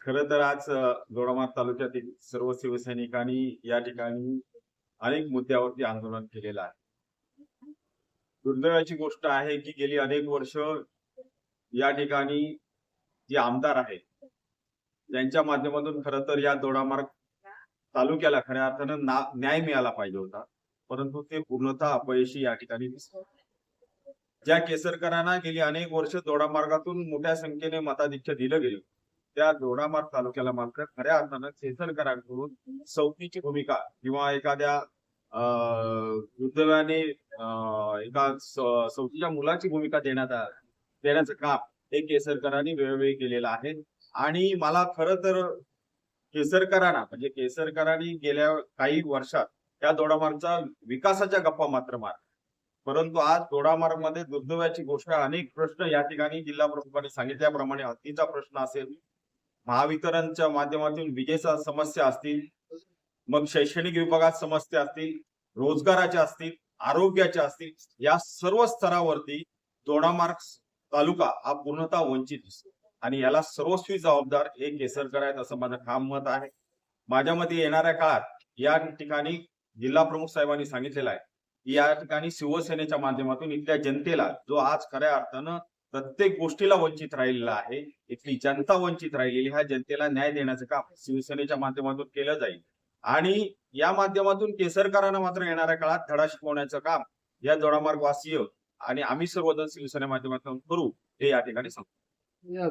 खर तर आज अ, दोडामार्ग तालुक्यातील सर्व शिवसैनिकांनी या ठिकाणी अनेक मुद्द्यावरती आंदोलन केलेलं आहे. दुर्दैवाची गोष्ट आहे की गेली अनेक वर्ष या ठिकाणी जे आमदार आहेत त्यांच्या माध्यमातून खर तर या दोडामार्ग तालुक्याला खऱ्या अर्थानं ना- न्याय मिळाला पाहिजे होता. परंतु ते पूर्णतः अपयशी या ठिकाणी दिसलं. ज्या केसरकरांना गेली अनेक वर्ष दोडामार्गातून मोठ्या संख्येने मताधिक्य दिलं गेलं त्या दोडामार्ग तालुक्याला मात्र खऱ्या अर्थानं केसरकरांकडून सौतीची भूमिका किंवा एखाद्या अं, दुर्दैवाने एका स- सौतीच्या मुलाची भूमिका देण्यात देण्याचं काम हे केसरकरांनी वेळोवेळी केलेलं आहे. आणि मला खर तर केसरकरांना म्हणजे केसरकरांनी गेल्या काही वर्षात त्या दोडामार्गचा विकासाच्या गप्पा मात्र मार परंतु आज दोडामार्गमध्ये दुर्दैवाची गोष्ट अनेक प्रश्न या ठिकाणी जिल्हा प्रमुखांनी सांगितल्याप्रमाणे हत्तीचा प्रश्न असेल महावितरणच्या माध्यमातून विजेचा समस्या असतील मग शैक्षणिक विभागात समस्या असतील रोजगाराच्या असतील आरोग्याच्या असतील या सर्व स्तरावरती दोडामार्ग तालुका हा पूर्णतः वंचित दिसतो आणि याला सर्वस्वी जबाबदार हे केसरकर आहेत असं माझं ठाम मत आहे. माझ्या मते येणाऱ्या काळात या ठिकाणी जिल्हा प्रमुख साहेबांनी सांगितलेलं आहे की या ठिकाणी शिवसेनेच्या माध्यमातून इथल्या जनतेला जो आज खऱ्या अर्थानं प्रत्येक गोष्टीला वंचित राहिलेला आहे. इथली जनता वंचित राहिलेली ह्या जनतेला न्याय देण्याचं काम शिवसेनेच्या माध्यमातून केलं जाईल. आणि या माध्यमातून केसरकरांना मात्र येणाऱ्या काळात धडा शिकवण्याचं काम या दोडामार्ग वासीय आणि आम्ही सर्वजण शिवसेने माध्यमातून करू हे या ठिकाणी सांगतो.